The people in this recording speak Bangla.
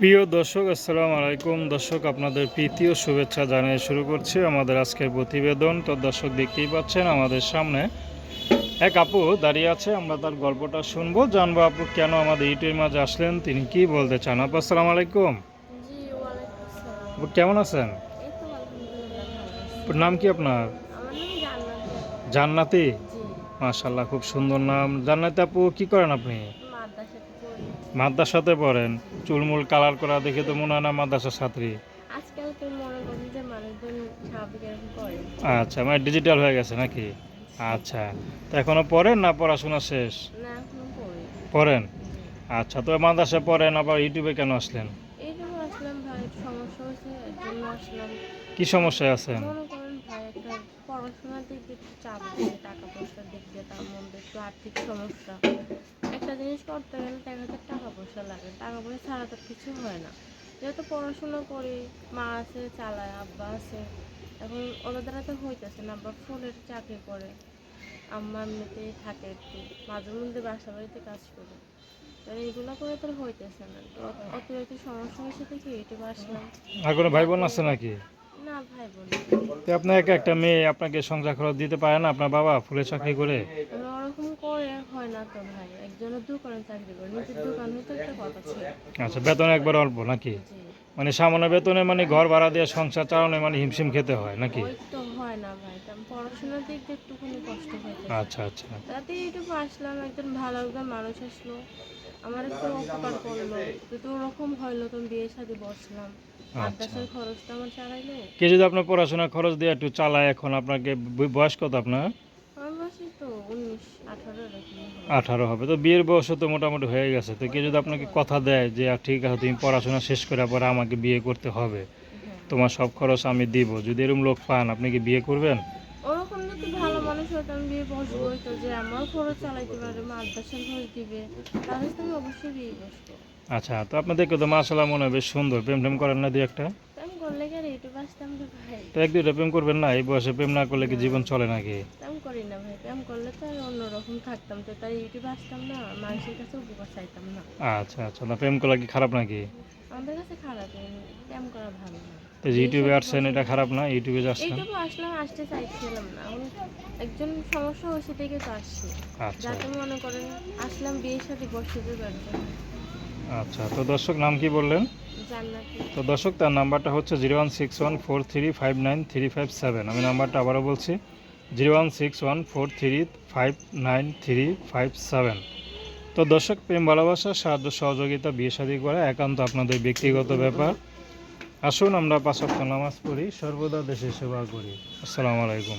প্রিয় দর্শক আসসালামু আলাইকুম। দর্শক আপনাদের প্রীতি ও শুভেচ্ছা জানিয়ে শুরু করছি আমাদের আজকের প্রতিবেদন। তো দর্শক দেখতেই পাচ্ছেন আমাদের সামনে এক আপু দাঁড়িয়ে আছে। আমরা তার গল্পটা শুনব জানব আপু কেন আমাদের ইউটিউবের মাঝে আসলেন তিনি কি বলতে চান? আপু আসসালামু আলাইকুম। আপু কেমন আছেন? নাম কি আপনার? জান্নাতি। মাশাল্লাহ খুব সুন্দর নাম। জান্নাতি আপু কি করেন আপনি? মাদ্রাসাতে পড়েন। চুলমুল কালার করা দেখে তো মনে হয় না মাদ্রাসার ছাত্রী। আচ্ছা মানে ডিজিটাল হয়ে গেছে নাকি? আচ্ছা তো এখনও পড়েন না পড়াশোনা শেষ? পড়েন। আচ্ছা তো মাদ্রাসা পড়েন আবার ইউটিউবে কেন আসলেন? কি সমস্যায় আছেন? চাপ টাকা পয়সার দিক দিয়ে তার মধ্যে একটু আর্থিক সমস্যা। একটা জিনিস করতে গেলে দেখা যাচ্ছে টাকা পয়সা লাগে টাকা পয়সা ছাড়া তো কিছু হয় না। যেহেতু পড়াশোনা করি, মা আছে, চালায়, আব্বা আছে, এখন ওদের দ্বারা তো হইতেছে না, আব্বা ফুলের চাকরি করে, আম্মা এমনিতেই থাকে একটু, মাঝে মধ্যে বাসা বাড়িতে কাজ করে। তো এইগুলো করে তোর হইতেছে না। অত- অতিরিক্ত সমস্যা হয়েছে থেকে ইউটিউবে আসলাম। আর কোনো ভাই বোন আছে নাকি? তো আপনার একা একটা মেয়ে আপনাকে সংসার খরচ দিতে পারে না? আপনার বাবা ফুলের চাকরি করে? ওরকম করে হয় না তো ভাই। একজনের দোকানে চাকরি করে নিজের দোকান হইতে একটা কথা ছিল। আচ্ছা বেতন একবার অল্প নাকি? মানে সামান্য বেতনে মানে ঘর ভাড়া দিয়ে সংসার চালানো মানে হিমশিম খেতে হয় নাকি? তো হয় না ভাই। কারণ পড়াশোনার দিক দিয়ে একটুখানি কষ্ট হইতে আচ্ছা আচ্ছা। তাতে আসলাম একজন ভালো একজন মানুষ আসলো। আমার একটু উপকার করল। যদি ওরকম হইল তো বিয়ে শাদি বসলাম। চালাইলে কে যদি আপনার পড়াশোনার খরচ দিয়ে একটু চালায় এখন আপনাকে বয়স কত আপনার? আঠারো হবে। তো বিয়ের বয়সও তো মোটামুটি হয়ে গেছে। তো কে যদি আপনাকে কথা দেয় যে ঠিক আছে তুমি পড়াশোনা শেষ করে পরে আমাকে বিয়ে করতে হবে হ্যাঁ। তোমার সব খরচ আমি দিব। যদি এরকম লোক পান আপনি কি বিয়ে করবেন? হতো আমি বিয়ে বসবোই তো যে আমার খরচ চালাইতে পারে মাদ্রাসার খরচ দিবে অবশ্যই বসবো। আচ্ছা তো আপনাদেরকে তো মাসাল্লাহ মনে হয় বেশ সুন্দর প্রেম টেম করেন না দিয়ে একটা? তো এক দুইটা প্রেম করবেন না? এই বয়সে প্রেম না করলে কি জীবন চলে নাকি? আমি করি না ভাই। প্রেম করলে তো আমি অন্যরকম থাকতাম তো তাই ইউটিউবে আসতাম না মানুষের কাছে উপকার চাইতাম না। আচ্ছা আচ্ছা। না প্রেম করা কি খারাপ নাকি? আমাদের কাছে খারাপ প্রেম করা ভালো না। তো ইউটিউবে আসছেন এটা খারাপ না? ইউটিউবে আসছেন? ইউটিউবে আসলাম আসতে চাইছিলাম না। একজন সমস্যা হয়েছে দেখে তো আসছি। আচ্ছা। যাতে মনে করেন আসলাম বিয়ের সাথে বসে দেবার জন্য আচ্ছা তো দর্শক নাম কি বললেন? তো দর্শক তার নাম্বারটা হচ্ছে zero one six one four three five nine three five seven. আমি নাম্বারটা আবারও বলছি zero one six one four three five nine three five seven. তো দর্শক প্রেম ভালোবাসা সাহায্য সহযোগিতা বিয়ে শাদী করা একান্ত আপনাদের ব্যক্তিগত ব্যাপার। আসুন আমরা পাঁচ নামাজ পড়ি সর্বদা দেশের সেবা করি। আসসালামু আলাইকুম।